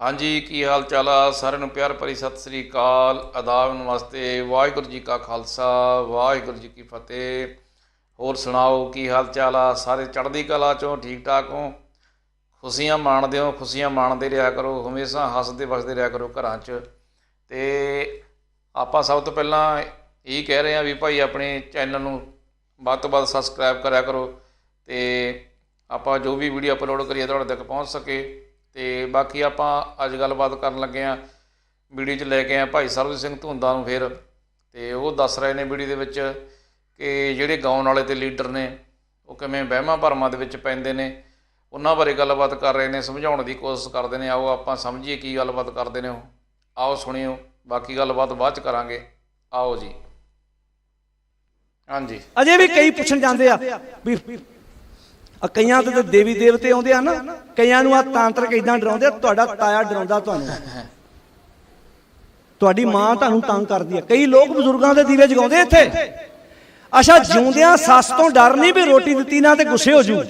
ਹਾਂਜੀ, ਕੀ ਹਾਲ ਚਾਲ ਆ? ਸਾਰਿਆਂ ਨੂੰ ਪਿਆਰ ਭਰੀ ਸਤਿ ਸ੍ਰੀ ਅਕਾਲ। ਆਦਾਬ ਨਮਸਤੇ। ਵਾਹਿਗੁਰੂ ਜੀ ਕਾ ਖਾਲਸਾ, ਵਾਹਿਗੁਰੂ ਜੀ ਕੀ ਫਤਿਹ। ਹੋਰ ਸੁਣਾਓ, ਕੀ ਹਾਲ ਚਾਲ ਆ? ਸਾਰੇ ਚੜ੍ਹਦੀ ਕਲਾ ਚੋਂ ਠੀਕ ਠਾਕ ਹੋ? ਖੁਸ਼ੀਆਂ ਮਾਣਦੇ ਹੋ? ਖੁਸ਼ੀਆਂ ਮਾਣਦੇ ਰਿਹਾ ਕਰੋ। ਹਮੇਸ਼ਾ ਹੱਸਦੇ ਵਸਦੇ ਰਿਹਾ ਕਰੋ ਘਰਾਂ 'ਚ। ਤੇ ਆਪਾਂ ਸਭ ਤੋਂ ਪਹਿਲਾਂ ਇਹ ਕਹਿ ਰਹੇ ਹਾਂ ਵੀ ਭਾਈ ਆਪਣੇ ਚੈਨਲ ਨੂੰ ਵੱਧ ਤੋਂ ਵੱਧ ਸਬਸਕ੍ਰਾਈਬ ਕਰਿਆ ਕਰੋ ਤੇ ਆਪਾਂ ਜੋ ਵੀ ਵੀਡੀਓ ਅਪਲੋਡ ਕਰੀਏ, ਤੁਹਾਡੇ ਤੱਕ ਪਹੁੰਚ ਸਕੇ। ਅਤੇ ਬਾਕੀ ਆਪਾਂ ਅੱਜ ਗੱਲਬਾਤ ਕਰਨ ਲੱਗੇ ਹਾਂ ਵੀਡੀਓ 'ਚ ਲੈ ਕੇ ਆ ਭਾਈ ਸਰਬਜੀਤ ਸਿੰਘ ਧੁੰਦਾ ਨੂੰ ਫਿਰ ਅਤੇ ਉਹ ਦੱਸ ਰਹੇ ਨੇ ਵੀਡੀਓ ਦੇ ਵਿੱਚ ਕਿ ਜਿਹੜੇ ਗਾਉਣ ਵਾਲੇ ਤੇ ਲੀਡਰ ਨੇ, ਉਹ ਕਿਵੇਂ ਵਹਿਮਾਂ ਭਰਮਾਂ ਦੇ ਵਿੱਚ ਪੈਂਦੇ ਨੇ, ਉਹਨਾਂ ਬਾਰੇ ਗੱਲਬਾਤ ਕਰ ਰਹੇ ਨੇ, ਸਮਝਾਉਣ ਦੀ ਕੋਸ਼ਿਸ਼ ਕਰਦੇ ਨੇ, ਆਓ ਆਪਾਂ ਸਮਝੀਏ ਕੀ ਗੱਲਬਾਤ ਕਰਦੇ ਨੇ ਉਹ। ਆਓ ਸੁਣਿਓ, ਬਾਕੀ ਗੱਲਬਾਤ ਬਾਅਦ ਚ ਕਰਾਂਗੇ। ਆਓ ਜੀ। ਹਾਂਜੀ। ਅਜੇ ਵੀ ਕਈ ਪੁੱਛਣ ਜਾਂਦੇ ਆ ਵੀ ਆ ਕਈਆਂ ਤੇ ਦੇਵੀ ਦੇਵਤੇ ਆਉਂਦੇ ਆ ਨਾ, ਕਈਆਂ ਨੂੰ ਆ ਤਾਂਤਰਿਕ ਇਦਾਂ ਡਰਾਉਂਦੇ ਆ, ਤੁਹਾਡਾ ਤਾਇਆ ਡਰਾਉਂਦਾ ਤੁਹਾਨੂੰ। ਤੁਹਾਡੀ ਮਾਂ ਤੁਹਾਨੂੰ ਤੰਗ ਕਰਦੀ ਆ। ਕਈ ਲੋਕ ਬਜ਼ੁਰਗਾਂ ਦੇ ਦੀਵੇ ਜਗਾਉਂਦੇ ਇੱਥੇ। ਅੱਛਾ, ਜਿਉਂਦਿਆਂ ਸੱਸ ਤੋਂ ਡਰ ਨਹੀਂ ਵੀ ਰੋਟੀ ਦਿੱਤੀ ਨਾ ਤੇ ਗੁੱਸੇ ਹੋ ਜੂ।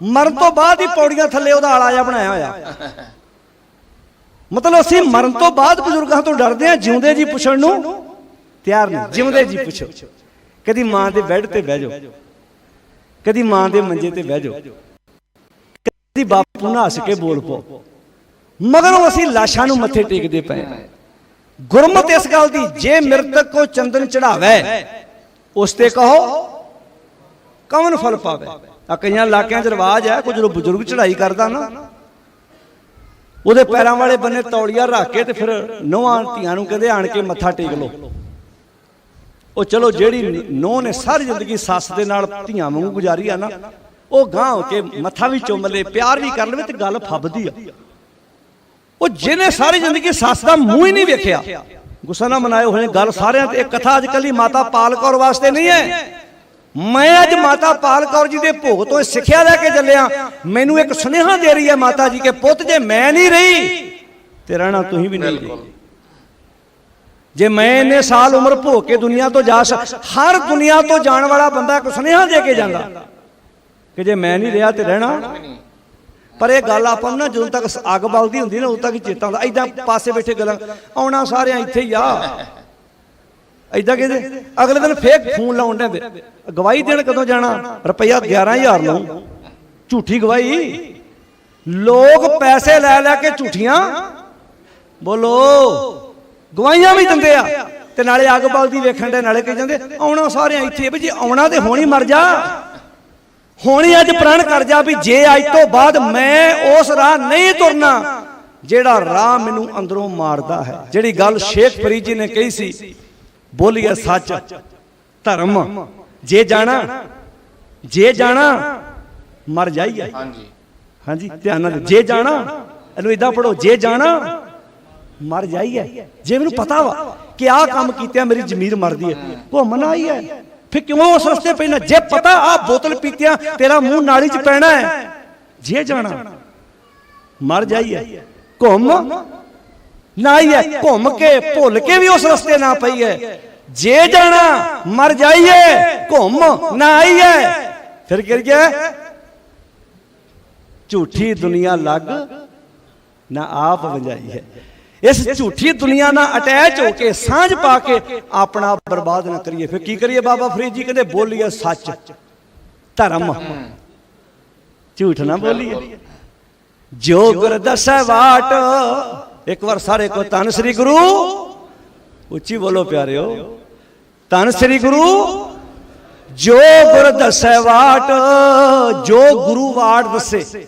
ਮਰਨ ਤੋਂ ਬਾਅਦ ਹੀ ਪੌੜੀਆਂ ਥੱਲੇ ਉਹਦਾ ਆਲਾ ਜਿਹਾ ਬਣਾਇਆ ਹੋਇਆ। ਮਤਲਬ ਅਸੀਂ ਮਰਨ ਤੋਂ ਬਾਅਦ ਬਜ਼ੁਰਗਾਂ ਤੋਂ ਡਰਦੇ ਆ, ਜਿਉਂਦੇ ਜੀ ਪੁੱਛਣ ਨੂੰ ਤਿਆਰ ਨਹੀਂ। ਜਿਉਂਦੇ ਜੀ ਪੁੱਛੋ। ਕਦੀ ਮਾਂ ਦੇ ਬੈੱਡ ਤੇ ਬਹਿ ਜਾਓ। ਕਦੀ ਮਾਂ ਦੇ ਮੰਜੇ ਤੇ ਬਹਿ ਜਾਓ। ਕਦੀ ਬਾਪੂ ਨਾਲ ਹੱਸ ਕੇ ਬੋਲ ਪੋ। ਮਗਰੋਂ ਅਸੀਂ ਲਾਸ਼ਾਂ ਨੂੰ ਮੱਥੇ ਟੇਕਦੇ ਪਏ ਗੁਰਮਤ ਇਸ ਗੱਲ ਦੀ, ਜੇ ਮਿਰਤਕ ਕੋ ਚੰਦਨ ਚੜਾਵੇ ਉਸ ਤੇ ਕਹੋ, ਕਵਨ ਫਲ ਪਾਵੇ। ਆ ਕਈਆਂ ਇਲਾਕਿਆਂ 'ਚ ਰਿਵਾਜ ਹੈ ਕੋਈ ਜਦੋਂ ਬਜ਼ੁਰਗ ਚੜਾਈ ਕਰਦਾ ਨਾ। ਉਹਦੇ ਪੈਰਾਂ ਵਾਲੇ ਬੰਨੇ ਤੌਲੀਆ ਰੱਖ ਕੇ ਤੇ ਫਿਰ ਨੋਹਾਂ ਧੀਆਂ ਨੂੰ ਕਹਿੰਦੇ ਆਣ ਕੇ ਮੱਥਾ ਟੇਕ ਲਓ। ਉਹ ਚਲੋ ਜਿਹੜੀ ਨੋਹ ਨੇ ਸਾਰੀ ਜ਼ਿੰਦਗੀ ਸੱਸ ਦੇ ਨਾਲ ਧੀਆਂ ਵਾਂਗੂ ਗੁਜ਼ਾਰੀ ਆ ਨਾ ਉਹ ਗਾਂ ਹੋ ਕੇ ਮੱਥਾ ਵੀ ਚੁੰਮ ਲੇ ਪਿਆਰ ਵੀ ਕਰ ਲਵੇ ਤੇ ਗੱਲ ਫੱਬਦੀ ਆ। ਉਹ ਜਿਹਨੇ ਸਾਰੀ ਜ਼ਿੰਦਗੀ ਸੱਸ ਦਾ ਮੂੰਹ ਹੀ ਨਹੀਂ ਵੇਖਿਆ ਗੁੱਸਾ ਨਾ ਮਨਾਇਓ ਹੋਏ ਗੱਲ ਸਾਰਿਆਂ ਤੇ ਇਹ ਕਥਾ ਅੱਜ ਕੱਲੀ ਮਾਤਾ ਪਾਲ ਕੌਰ ਵਾਸਤੇ ਨਹੀਂ ਹੈ। ਮੈਂ ਅੱਜ ਮਾਤਾ ਪਾਲ ਕੌਰ ਜੀ ਦੇ ਭੋਗ ਤੋਂ ਸਿੱਖਿਆ ਲੈ ਕੇ ਚੱਲਿਆ ਮੈਨੂੰ ਇੱਕ ਸੁਨੇਹਾ ਦੇ ਰਹੀ ਹੈ ਮਾਤਾ ਜੀ ਕਿ ਪੁੱਤ ਜੇ ਮੈਂ ਨਹੀਂ ਰਹੀ ਤੇ ਰਹਿਣਾ ਤੁਸੀਂ ਵੀ ਨਹੀਂ ਰਹੀ ਜੇ ਮੈਂ ਇੰਨੇ ਸਾਲ ਉਮਰ ਭੋਗ ਕੇ ਦੁਨੀਆ ਤੋਂ ਜਾ ਹਰ ਦੁਨੀਆ ਤੋਂ ਜਾਣ ਵਾਲਾ ਬੰਦਾ ਇੱਕ ਸੁਨੇਹਾ ਦੇ ਕੇ ਜਾਂਦਾ। ਕਿ ਜੇ ਮੈਂ ਨਹੀਂ ਰਿਹਾ ਤੇ ਰਹਿਣਾ। ਪਰ ਇਹ ਗੱਲ ਆਪਾਂ ਨੂੰ ਨਾ ਜਦੋਂ ਤੱਕ ਅੱਗ ਬਲਦੀ ਹੁੰਦੀ ਨਾ ਉਦੋਂ ਤੱਕ ਹੀ ਚੇਤਾ ਹੁੰਦਾ। ਐਦਾਂ ਪਾਸੇ ਬੈਠੇ ਗੱਲਾਂ ਆਉਣਾ ਸਾਰਿਆਂ ਇੱਥੇ ਹੀ ਆ। ਐਦਾਂ ਕਹਿੰਦੇ ਅਗਲੇ ਦਿਨ ਫੇਕ ਫੋਨ ਲਾਉਣ ਦੇ ਗਵਾਹੀ ਦੇਣ ਕਦੋਂ ਜਾਣਾ? ਰੁਪਈਆ 11000 ਲਊ। ਝੂਠੀ ਗਵਾਹੀ? ਲੋਕ ਪੈਸੇ ਲੈ ਲੈ ਕੇ ਝੂਠੀਆਂ। ਬੋਲੋ। ਗਵਾਹੀਆਂ ਵੀ ਦਿੰਦੇ ਆ। ਤੇ ਨਾਲੇ ਅੱਗ ਬਲਦੀ ਵੇਖਣ ਦੇ ਨਾਲੇ ਕਹੀ ਜਾਂਦੇ ਆਉਣਾ ਸਾਰਿਆਂ ਇੱਥੇ ਵੀ ਜੇ ਆਉਣਾ ਤੇ ਹੋਣੀ ਮਰ ਜਾ। ਹੋਣੀ ਅੱਜ ਪ੍ਰਣ ਕਰ ਜਾ ਵੀ ਜੇ ਅੱਜ ਤੋਂ ਬਾਅਦ ਮੈਂ ਉਸ ਰਾਹ ਨਹੀਂ ਤੁਰਨਾ ਜਿਹੜਾ ਰਾਹ ਮੈਨੂੰ ਅੰਦਰੋਂ ਮਾਰਦਾ ਹੈ। ਜਿਹੜੀ ਗੱਲ ਸ਼ੇਖ ਫਰੀਦ ਜੀ ਨੇ ਕਹੀ ਸੀ ਬੋਲੀਏ ਸੱਚ ਧਰਮ। ਜੇ ਜਾਣਾ ਜੇ ਜਾਣਾ ਮਰ ਜਾਈਏ। ਹਾਂਜੀ। ਹਾਂਜੀ ਧਿਆਨ ਨਾਲ ਜੇ ਜਾਣਾ ਇਹਨੂੰ ਇਦਾਂ ਪੜੋ ਜੇ ਜਾਣਾ ਮਰ ਜਾਈਏ। ਜੇ ਮੈਨੂੰ ਪਤਾ ਵਾ ਕਿ ਆਹ ਕੰਮ ਕੀਤਿਆ ਮੇਰੀ ਜ਼ਮੀਰ ਮਰਦੀ ਹੈ। ਘੁੰਮਣਾ ਹੀ ਹੈ ਫਿਰ ਕਿਉਂ ਉਸ ਰਸਤੇ ਪੈਣਾ ਜੇ ਪਤਾ ਆ ਬੋਤਲ ਪੀਤਿਆਂ, ਤੇਰਾ ਮੂੰਹ ਨਾਲੀ 'ਚ ਪੈਣਾ ਹੈ, ਜੇ ਜਾਣਾ, ਮਰ ਜਾਈਏ। ਘੁੰਮ ਨਾ ਹੀ ਹੈ ਘੁੰਮ ਕੇ, ਭੁੱਲ ਕੇ ਵੀ ਉਸ ਰਸਤੇ ਨਾ ਪਈ ਹੈ ਜੇ ਜਾਣਾ, ਮਰ ਜਾਈਏ। ਘੁੰਮ ਨਾ ਆਈ ਹੈ ਫਿਰ ਗਿਰ ਗਿਆ। ਝੂਠੀ ਦੁਨੀਆ ਲੱਗ ਨਾ ਆਪ ਵਜਾਈ ਹੈ। ਇਸ ਝੂਠੀ ਦੁਨੀਆ ਨਾਲ ਅਟੈਚ ਹੋ ਕੇ ਸਾਂਝ ਪਾ ਕੇ ਆਪਣਾ ਆਪ ਬਰਬਾਦ ਨਾ ਕਰੀਏ। ਫਿਰ ਕੀ ਕਰੀਏ। ਬਾਬਾ ਫਰੀਦ ਜੀ ਕਹਿੰਦੇ ਬੋਲੀਏ ਸੱਚ। ਧਰਮ। ਝੂਠ ਨਾ ਬੋਲੀਏ। ਜੋ ਗੁਰ ਦਸੈ ਵਾਟ। ਇੱਕ ਵਾਰ ਸਾਰੇ ਕੋ ਤਨ ਸ੍ਰੀ ਗੁਰੂ। ਉੱਚੀ ਬੋਲੋ ਪਿਆਰਿਓ। ਤਨ ਸ੍ਰੀ ਗੁਰੂ। ਜੋ ਗੁਰ ਦਸੈ ਵਾਟ। ਜੋ ਗੁਰੂ ਵਾਟ ਦੱਸੇ।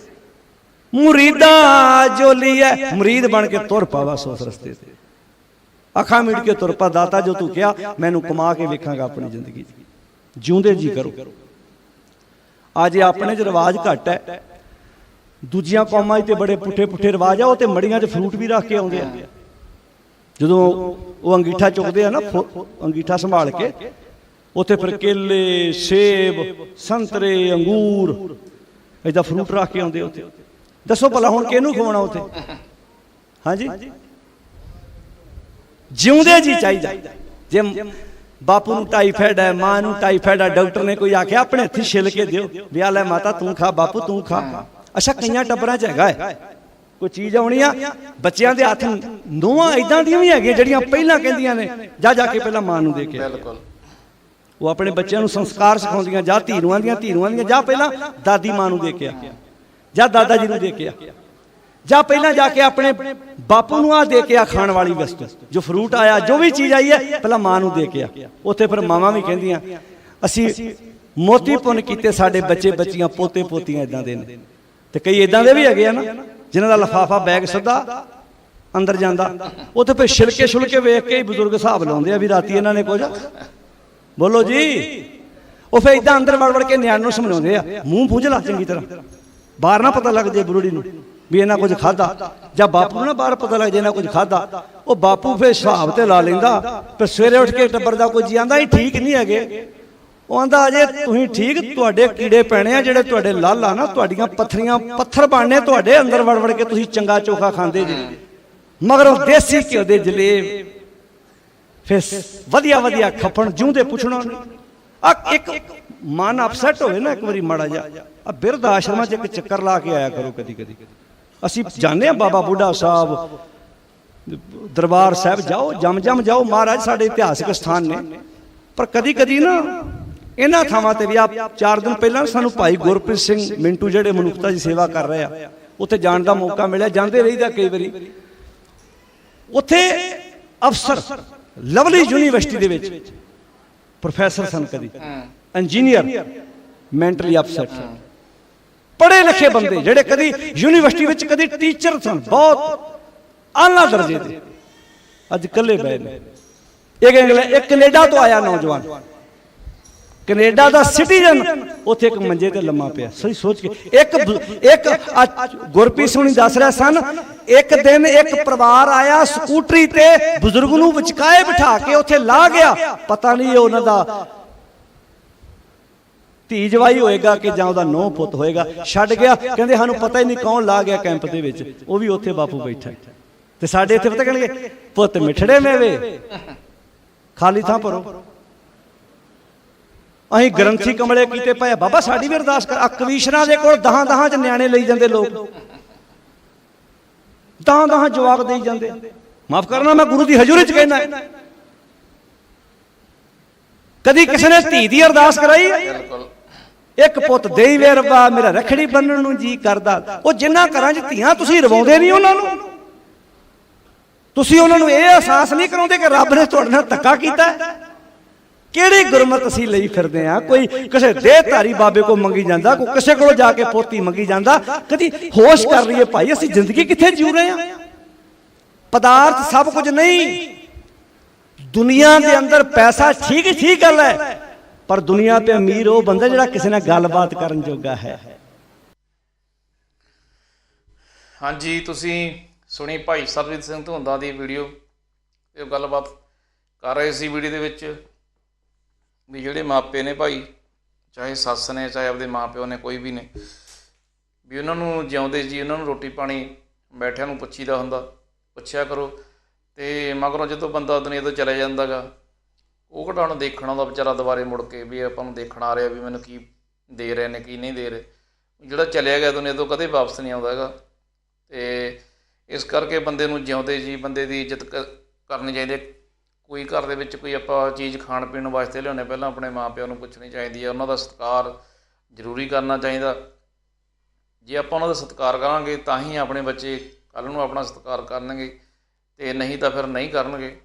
ਮੁਰੀਦਾ ਜੋ ਲੀਏ ਮੁਰੀਦ ਬਣ ਕੇ ਤੁਰ ਪਾਵਾ ਸੋਸ ਰਸਤੇ ਤੇ। ਅੱਖਾਂ ਮੀਟ ਕੇ ਤੁਰ ਪਾ। ਦਾਤਾ ਜੋ ਤੂੰ ਕਿਹਾ, ਮੈਨੂੰ ਕਮਾ ਕੇ ਵੇਖਾਂਗਾ ਆਪਣੀ ਜ਼ਿੰਦਗੀ 'ਚ। ਜਿਉਂਦੇ ਜੀ ਕਰੋ। ਅੱਜ ਆਪਣੇ 'ਚ ਰਿਵਾਜ ਘੱਟ ਹੈ। ਦੂਜੀਆਂ ਕੌਮਾਂ 'ਚ ਤੇ ਬੜੇ ਪੁੱਠੇ ਪੁੱਠੇ ਰਿਵਾਜ ਆ, ਉਹ ਤੇ ਮੜੀਆਂ 'ਚ ਫਰੂਟ ਵੀ ਰੱਖ ਕੇ ਆਉਂਦੇ ਆ। ਜਦੋਂ ਉਹ ਅੰਗੀਠਾ ਚੁੱਕਦੇ ਆ ਨਾ, ਫੋ- ਅੰਗੀਠਾ ਸੰਭਾਲ ਕੇ, ਉੱਥੇ ਫਿਰ ਕੇਲੇ, ਸੇਬ, ਸੰਤਰੇ, ਅੰਗੂਰ ਏਦਾਂ ਫਰੂਟ ਰੱਖ ਕੇ ਆਉਂਦੇ ਉੱਥੇ। ਦੱਸੋ ਭਲਾ ਹੁਣ ਕਿਹਨੂੰ ਖਵਾਉਣਾ ਉੱਥੇ? ਹਾਂਜੀ? ਜਿਉਂਦੇ ਜੀ ਚਾਹੀਦਾ। ਜੇ ਬਾਪੂ ਨੂੰ ਟਾਈਫਾਇਡ ਹੈ ਮਾਂ ਨੂੰ ਟਾਈਫਾਇਡ ਹੈ ਡਾਕਟਰ ਨੇ ਕੋਈ ਆਖਿਆ ਆਪਣੇ ਹੱਥੀ ਛਿੱਲ ਕੇ ਦਿਓ। ਵੀ ਆ ਲੈ ਮਾਤਾ ਤੂੰ ਖਾ ਬਾਪੂ ਤੂੰ ਖਾ। ਅੱਛਾ ਕਈਆਂ ਟੱਬਰਾਂ 'ਚ ਹੈਗਾ ਹੈ ਕੋਈ ਚੀਜ਼ ਆਉਣੀ ਆ? ਬੱਚਿਆਂ ਦੇ ਹੱਥ ਨੋਹਾਂ ਇਦਾਂ ਦੀਆਂ ਵੀ ਹੈਗੀਆਂ ਜਿਹੜੀਆਂ ਪਹਿਲਾਂ ਕਹਿੰਦੀਆਂ ਨੇ ਜਾ ਜਾ ਕੇ ਪਹਿਲਾਂ ਮਾਂ ਨੂੰ ਦੇ ਕੇ ਆ। ਬਿਲਕੁਲ। ਉਹ ਆਪਣੇ ਬੱਚਿਆਂ ਨੂੰ ਸੰਸਕਾਰ ਸਿਖਾਉਂਦੀਆਂ ਜਾਂ ਧੀਰੂਆਂ ਦੀਆਂ ਧੀਰੂਆਂ ਦੀਆਂ ਜਾਂ ਪਹਿਲਾਂ ਦਾਦੀ ਮਾਂ ਨੂੰ ਦੇ ਕੇ ਆ ਜਾਂ ਦਾਦਾ ਜੀ ਨੂੰ ਦੇ ਕੇ ਆ। ਜਾਂ ਪਹਿਲਾਂ ਜਾ ਕੇ ਆਪਣੇ ਬਾਪੂ ਨੂੰ ਆ ਦੇ ਕੇ ਆ ਖਾਣ ਵਾਲੀ ਵਸਤੂ, ਜੋ ਫਰੂਟ ਆਇਆ, ਜੋ ਵੀ ਚੀਜ਼ ਆਈ ਹੈ, ਪਹਿਲਾਂ ਮਾਂ ਨੂੰ ਦੇ ਕੇ ਆ। ਉੱਥੇ ਫਿਰ ਮਾਵਾਂ ਵੀ ਕਹਿੰਦੀਆਂ, ਅਸੀਂ ਮੋਤੀ ਪੁੰਨ ਕੀਤੇ ਸਾਡੇ ਬੱਚੇ ਬੱਚੀਆਂ, ਪੋਤੇ ਪੋਤੀਆਂ ਇਦਾਂ ਦੇ ਨੇ। ਤੇ ਕਈ ਇਦਾਂ ਦੇ ਵੀ ਹੈਗੇ ਆ ਨਾ, ਜਿਨ੍ਹਾਂ ਦਾ ਲਫਾਫਾ ਬੈਗ ਸਿੱਧਾ ਅੰਦਰ ਜਾਂਦਾ। ਉੱਥੇ ਫਿਰ ਛਿਲਕੇ ਛੁਲਕੇ ਵੇਖ ਕੇ ਹੀ ਬਜ਼ੁਰਗ ਹਿਸਾਬ ਲਾਉਂਦੇ ਆ ਵੀ ਰਾਤੀ ਇਹਨਾਂ ਨੇ ਕੁਝ ਬੋਲੋ ਜੀ, ਉਹ ਫਿਰ ਇਦਾਂ ਅੰਦਰ ਵੜ ਵੜ ਕੇ ਨਿਆਣ ਨੂੰ ਸਮਝਾਉਂਦੇ ਆ, ਮੂੰਹ ਪੂੰਝ ਲਾ ਚੰਗੀ ਤਰ੍ਹਾਂ। ਬਾਹਰ ਨਾ ਪਤਾ ਲੱਗ ਜੇ ਬੁਰੜੀ ਨੂੰ ਵੀ ਇਹਨਾਂ ਕੁਝ ਖਾਦਾ ਜਾਂ ਬਾਪੂ ਨੂੰ ਨਾ ਬਾਹਰ ਪਤਾ ਲੱਗ ਜੇ ਇਹਨਾਂ ਕੁਝ ਖਾਦਾ ਉਹ ਬਾਪੂ ਫੇ ਹਿਸਾਬ ਤੇ ਲਾ ਲੈਂਦਾ, ਫਿਰ ਸਵੇਰੇ ਉੱਠ ਕੇ ਟੱਬਰ ਦਾ ਕੋਈ ਆਂਦਾ, ਇਹ ਠੀਕ ਨਹੀਂ ਹੈਗੇ। ਉਹ ਆਂਦਾ, ਅਜੇ ਤੁਸੀਂ ਠੀਕ, ਤੁਹਾਡੇ ਕੀੜੇ ਪੈਣੇ ਆ ਜਿਹੜੇ ਤੁਹਾਡੇ ਲਾਲ ਆ ਨਾ, ਤੁਹਾਡੀਆਂ ਪੱਥਰੀਆਂ ਪੱਥਰ ਬਣਨੇ, ਤੁਹਾਡੇ ਅੰਦਰ ਵੜ ਵੜ ਕੇ ਤੁਸੀਂ ਚੰਗਾ ਚੋਖਾ ਖਾਂਦੇ ਜੀ। ਮਗਰ ਉਹ ਦੇਸੀ ਘਿਓ ਦੇ ਜਲੇਬ। ਫਿਰ ਵਧੀਆ ਵਧੀਆ ਖੱਪਣ ਜਿਉਂਦੇ ਪੁੱਛਣਾ ਆ ਇੱਕ ਮਨ ਅਪਸੈਟ ਹੋਵੇ ਨਾ ਇੱਕ ਵਾਰੀ ਮਾੜਾ ਜਿਹਾ। ਆ ਬਿਰਧ ਆਸ਼ਰਮਾਂ 'ਚ ਇੱਕ ਚੱਕਰ ਲਾ ਕੇ ਆਇਆ ਕਰੋ ਕਦੀ ਕਦੀ। ਅਸੀਂ ਜਾਣਦੇ ਆ ਬਾਬਾ ਬੁੱਢਾ ਸਾਹਿਬ। ਦਰਬਾਰ ਸਾਹਿਬ ਜਾਓ, ਜਮ ਜਮ ਜਾਓ। ਮਹਾਰਾਜ ਸਾਡੇ ਇਤਿਹਾਸਿਕ ਸਥਾਨ ਨੇ। ਪਰ ਕਦੀ ਕਦੀ ਨਾ ਇਹਨਾਂ ਥਾਵਾਂ ਤੇ ਵੀ ਆ ਚਾਰ ਦਿਨ ਪਹਿਲਾਂ ਸਾਨੂੰ ਭਾਈ ਗੁਰਪ੍ਰੀਤ ਸਿੰਘ ਮਿੰਟੂ ਜਿਹੜੇ ਮਨੁੱਖਤਾ ਦੀ ਸੇਵਾ ਕਰ ਰਹੇ ਆ, ਉੱਥੇ ਜਾਣ ਦਾ ਮੌਕਾ ਮਿਲਿਆ। ਜਾਂਦੇ ਰਹੀਦਾ ਕਈ ਵਾਰੀ। ਉੱਥੇ ਅਫਸਰ, ਲਵਲੀ ਯੂਨੀਵਰਸਿਟੀ ਦੇ ਵਿੱਚ, ਪ੍ਰੋਫੈਸਰ ਸਨ ਕਦੀ। ਇੰਜੀਨੀਅਰ ਮੈਂਟਲੀ ਅਪਸੈਟ ਪੜ੍ਹੇ ਲਿਖੇ ਬੰਦੇ ਜਿਹੜੇ ਕਦੀ ਯੂਨੀਵਰਸਿਟੀ ਵਿੱਚ ਕਦੀ ਟੀਚਰ ਸਨ, ਬਹੁਤ ਆਲਾ ਦਰਜੇ ਦੇ। ਅੱਜ ਇਕੱਲੇ ਬੈ ਨੇ ਇੱਕ ਇੰਗਲੈਂਡ ਇੱਕ ਕੈਨੇਡਾ ਤੋਂ ਆਇਆ ਨੌਜਵਾਨ। ਕੈਨੇਡਾ ਦਾ ਸਿਟੀਜ਼ਨ ਉੱਥੇ ਇੱਕ ਮੰਜੇ ਤੇ ਲੰਮਾ ਪਿਆ। ਸਹੀ ਸੋਚ ਕੇ। ਇੱਕ ਇੱਕ ਗੁਰਪ੍ਰੀਤ ਸਿੰਘ ਦੱਸ ਰਿਹਾ ਸਨ, ਇੱਕ ਦਿਨ ਇੱਕ ਪਰਿਵਾਰ ਆਇਆ ਸਕੂਟਰੀ ਤੇ ਬਜ਼ੁਰਗ ਨੂੰ ਵਿਚਕਾਏ ਬਿਠਾ ਕੇ ਉੱਥੇ ਲਾ ਗਿਆ। ਪਤਾ ਨਹੀਂ ਇਹ ਉਹਨਾਂ ਦਾ ਧੀ ਜਵਾਈ ਹੋਏਗਾ ਕਿ ਜਾਂ ਉਹਦਾ ਨੌ ਪੁੱਤ ਹੋਏਗਾ, ਛੱਡ ਗਿਆ। ਕਹਿੰਦੇ ਸਾਨੂੰ ਪਤਾ ਹੀ ਨਹੀਂ ਕੌਣ ਲਾ ਗਿਆ ਕੈਂਪ ਦੇ ਵਿੱਚ। ਉਹ ਵੀ ਉੱਥੇ ਬਾਪੂ ਬੈਠਾ ਤੇ ਸਾਡੇ ਇੱਥੇ ਪਤਾ ਕਹਿਣਗੇ ਪੁੱਤ ਮਿਠੜੇ ਮੇਵੇ ਖਾਲੀ ਥਾਂ ਭਰੋ। ਅਸੀਂ ਗ੍ਰੰਥੀ ਕਮਲੇ ਕੀਤੇ ਪਏ ਬਾਬਾ, ਸਾਡੀ ਵੀ ਅਰਦਾਸ ਕਰ। ਆ ਦੇ ਕੋਲ ਦਹਾਂ ਦਹਾਂ ਚ ਨਿਆਣੇ ਲਈ ਜਾਂਦੇ ਲੋਕ। ਦਹਾਂ ਦਹਾਂ ਜਵਾਬ ਦੇਈ ਜਾਂਦੇ। ਮਾਫ ਕਰਨਾ, ਮੈਂ ਗੁਰੂ ਦੀ ਹਜ਼ੂਰੀ ਚ ਕਹਿਣਾ ਕਦੀ ਕਿਸੇ ਨੇ ਧੀ ਦੀ ਅਰਦਾਸ ਕਰਾਈ? ਹੈ? ਬਿਲਕੁਲ। ਇੱਕ ਪੁੱਤ ਦੇਈ ਵੇ ਰੱਬਾ ਮੇਰਾ ਰਖੜੀ ਬੰਨਣ ਨੂੰ ਜੀ ਕਰਦਾ। ਉਹ ਜਿੰਨਾ ਘਰਾਂ 'ਚ ਧੀਆਂ ਤੁਸੀਂ ਰਵਾਉਂਦੇ ਨਹੀਂ ਉਹਨਾਂ ਨੂੰ। ਤੁਸੀਂ ਉਹਨਾਂ ਨੂੰ ਇਹ ਅਹਿਸਾਸ ਨਹੀਂ ਕਰਾਉਂਦੇ ਕਿ ਰੱਬ ਨੇ ਤੁਹਾਡੇ ਨਾਲ ਧੱਕਾ ਕੀਤਾ ਕਿਹੜੀ ਗੁਰਮਤ ਅਸੀਂ ਲਈ ਫਿਰਦੇ ਆ ਕੋਈ ਕਿਸੇ ਦੇਹਧਾਰੀ ਬਾਬੇ ਕੋ ਮੰਗੀ ਜਾਂਦਾ, ਕੋਈ ਕਿਸੇ ਕੋਲ ਜਾ ਕੇ ਪੋਤੀ ਮੰਗੀ ਜਾਂਦਾ। ਕਦੀ ਹੋਸ਼ ਕਰ ਲਈਏ, ਭਾਈ, ਅਸੀਂ ਜ਼ਿੰਦਗੀ ਕਿੱਥੇ ਜੀਉ ਰਹੇ ਆ ਪਦਾਰਥ ਸਭ ਕੁਝ ਨਹੀਂ। ਦੁਨੀਆ ਦੇ ਅੰਦਰ ਪੈਸਾ ਠੀਕ ਠੀਕ ਗੱਲ ਹੈ। ਪਰ ਦੁਨੀਆ ਤੇ ਅਮੀਰ ਉਹ ਬੰਦਾ ਜਿਹੜਾ ਕਿਸੇ ਨਾਲ ਗੱਲਬਾਤ ਕਰਨ ਜੋਗਾ ਹੈ। ਹਾਂਜੀ, ਤੁਸੀਂ ਸੁਣੀ ਭਾਈ ਸਰਬਜੀਤ ਸਿੰਘ ਧੁੰਦਾ ਦੀ ਵੀਡੀਓ। ਇਹ ਗੱਲਬਾਤ ਕਰ ਰਹੇ ਸੀ ਵੀਡੀਓ ਦੇ ਵਿੱਚ ਵੀ ਜਿਹੜੇ ਮਾਪੇ ਨੇ ਭਾਈ, ਚਾਹੇ ਸੱਸ ਨੇ, ਚਾਹੇ ਆਪਦੇ ਮਾਪਿਓ ਨੇ, ਕੋਈ ਵੀ ਨੇ, ਵੀ ਉਹਨਾਂ ਨੂੰ ਜਿਉਂਦੇ ਜੀ, ਉਹਨਾਂ ਨੂੰ ਰੋਟੀ ਪਾਣੀ ਬੈਠਿਆਂ ਨੂੰ ਪੁੱਛੀਦਾ ਹੁੰਦਾ, ਪੁੱਛਿਆ ਕਰੋ। ਤੇ ਮਗਰੋਂ ਜਦੋਂ ਬੰਦਾ ਦੁਨੀਆ ਤੋਂ ਚਲੇ ਜਾਂਦਾਗਾ ਉਹ ਕਿਹੜਾ ਨੂੰ ਦੇਖਣ ਆਉਂਦਾ ਵਿਚਾਰਾ ਦੁਬਾਰੇ ਮੁੜ ਕੇ ਵੀ ਆਪਾਂ ਨੂੰ ਦੇਖਣ ਆ ਰਿਹਾ ਵੀ ਮੈਨੂੰ ਕੀ ਦੇ ਰਹੇ ਨੇ, ਕੀ ਨਹੀਂ ਦੇ ਰਹੇ। ਜਿਹੜਾ ਚਲਿਆ ਗਿਆ ਦੁਨੀਆ ਤੋਂ ਕਦੇ ਵਾਪਸ ਨਹੀਂ ਆਉਂਦਾ ਹੈਗਾ। ਤੇ ਇਸ ਕਰਕੇ ਬੰਦੇ ਨੂੰ ਜਿਉਂਦੇ ਜੀ, ਬੰਦੇ ਦੀ ਇੱਜ਼ਤ ਕਰਨੀ ਚਾਹੀਦੀ ਕੋਈ ਘਰ ਦੇ ਵਿੱਚ ਕੋਈ ਆਪਾਂ ਚੀਜ਼ ਖਾਣ ਪੀਣ ਵਾਸਤੇ ਲਿਆਉਂਦੇ ਪਹਿਲਾਂ ਆਪਣੇ ਮਾਪਿਆਂ ਨੂੰ ਪੁੱਛਣੀ ਚਾਹੀਦੀ ਹੈ, ਉਹਨਾਂ ਦਾ ਸਤਿਕਾਰ ਜ਼ਰੂਰੀ ਕਰਨਾ ਚਾਹੀਦਾ। ਜੇ ਆਪਾਂ ਉਹਨਾਂ ਦਾ ਸਤਿਕਾਰ ਕਰਾਂਗੇ ਤਾਂ ਹੀ ਆਪਣੇ ਬੱਚੇ ਕੱਲ ਨੂੰ ਆਪਣਾ ਸਤਿਕਾਰ ਕਰਨਗੇ ਤੇ ਨਹੀਂ ਤਾਂ ਫਿਰ ਨਹੀਂ ਕਰਨਗੇ।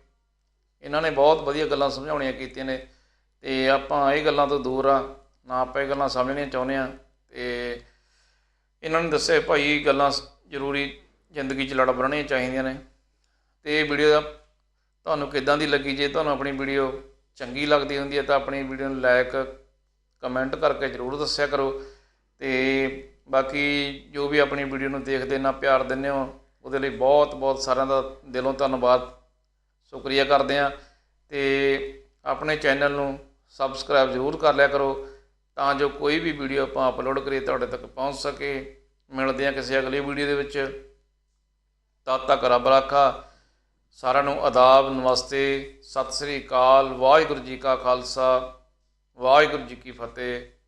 ਇਹਨਾਂ ਨੇ ਬਹੁਤ ਵਧੀਆ ਗੱਲਾਂ ਸਮਝਾਉਣੀਆਂ ਕੀਤੀਆਂ ਨੇ ਅਤੇ ਆਪਾਂ ਇਹ ਗੱਲਾਂ ਤੋਂ ਦੂਰ ਆ, ਨਾ ਆਪਾਂ ਇਹ ਗੱਲਾਂ ਸਮਝਣੀਆਂ ਚਾਹੁੰਦੇ ਆ ਅਤੇ ਇਹਨਾਂ ਨੇ ਦੱਸਿਆ ਭਾਈ ਇਹ ਗੱਲਾਂ ਜ਼ਰੂਰੀ ਜ਼ਿੰਦਗੀ 'ਚ ਲੜ ਬਰਣੀਆਂ ਚਾਹੀਦੀਆਂ ਨੇ ਤੇ ਇਹ ਵੀਡੀਓ ਤੁਹਾਨੂੰ ਕਿੱਦਾਂ ਦੀ ਲੱਗੀ? ਜੇ ਤੁਹਾਨੂੰ ਆਪਣੀ ਵੀਡੀਓ ਚੰਗੀ ਲੱਗਦੀ ਹੁੰਦੀ ਹੈ ਤਾਂ ਆਪਣੀ ਵੀਡੀਓ ਨੂੰ ਲਾਇਕ, ਕਮੈਂਟ ਕਰਕੇ ਜ਼ਰੂਰ ਦੱਸਿਆ ਕਰੋ ਤੇ ਬਾਕੀ ਜੋ ਵੀ ਆਪਣੀ ਵੀਡੀਓ ਨੂੰ ਦੇਖਦੇ ਨਾ, ਪਿਆਰ ਦਿੰਦੇ ਹੋ, ਉਹਦੇ ਲਈ ਬਹੁਤ ਬਹੁਤ ਸਾਰਿਆਂ ਦਾ ਦਿਲੋਂ ਧੰਨਵਾਦ। ਸ਼ੁਕਰੀਆ ਕਰਦੇ ਹਾਂ ਤੇ ਆਪਣੇ ਚੈਨਲ ਨੂੰ ਸਬਸਕ੍ਰਾਈਬ ਜ਼ਰੂਰ ਕਰ ਲਿਆ ਕਰੋ ਤਾਂ ਜੋ ਕੋਈ ਵੀ ਵੀਡੀਓ ਆਪਾਂ ਅਪਲੋਡ ਕਰੀਏ ਤੁਹਾਡੇ ਤੱਕ ਪਹੁੰਚ ਸਕੇ। ਮਿਲਦੇ ਹਾਂ ਕਿਸੇ ਅਗਲੀ ਵੀਡੀਓ ਦੇ ਵਿੱਚ। ਤਦ ਤੱਕ ਰੱਬ ਰਾਖਾ। ਸਾਰਿਆਂ ਨੂੰ ਆਦਾਬ, ਨਮਸਤੇ। ਸਤਿ ਸ੍ਰੀ ਅਕਾਲ। ਵਾਹਿਗੁਰੂ ਜੀ ਕਾ ਖਾਲਸਾ। ਵਾਹਿਗੁਰੂ ਜੀ ਕੀ ਫਤਿਹ।